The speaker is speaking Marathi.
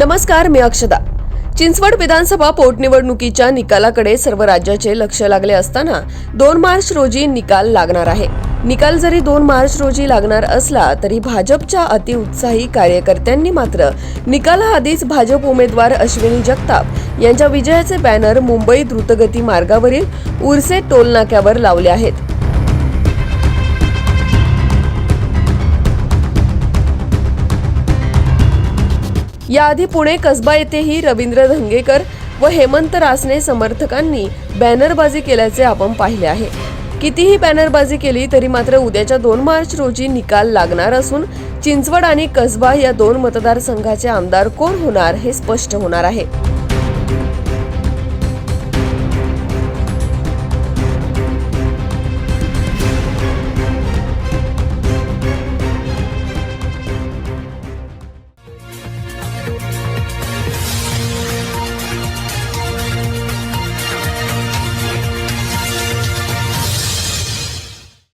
नमस्कार मी अक्षदा. चिंचवड विधानसभा पोटनिवडणुकीच्या निकालाकडे सर्व राज्याचे लक्ष लागले असताना दोन मार्च रोजी निकाल लागणार आहे. निकाल जरी दोन मार्च रोजी लागणार असला तरी भाजपच्या अतिउत्साही कार्यकर्त्यांनी मात्र निकालाआधीच भाजप उमेदवार अश्विनी जगताप यांच्या विजयाचे बॅनर मुंबई द्रुतगती मार्गावरील उर्से टोलनाक्यावर लावले आहेत. याआधी पुणे कसबा येथेही रवींद्र धंगेकर व हेमंत रासने समर्थकांनी बॅनरबाजी केल्याचे आपण पाहिले आहे. कितीही बॅनरबाजी केली तरी मात्र उद्याच्या दोन मार्च रोजी निकाल लागणार असून चिंचवड आणि कसबा या दोन मतदारसंघाचे आमदार कोण होणार हे स्पष्ट होणार आहे.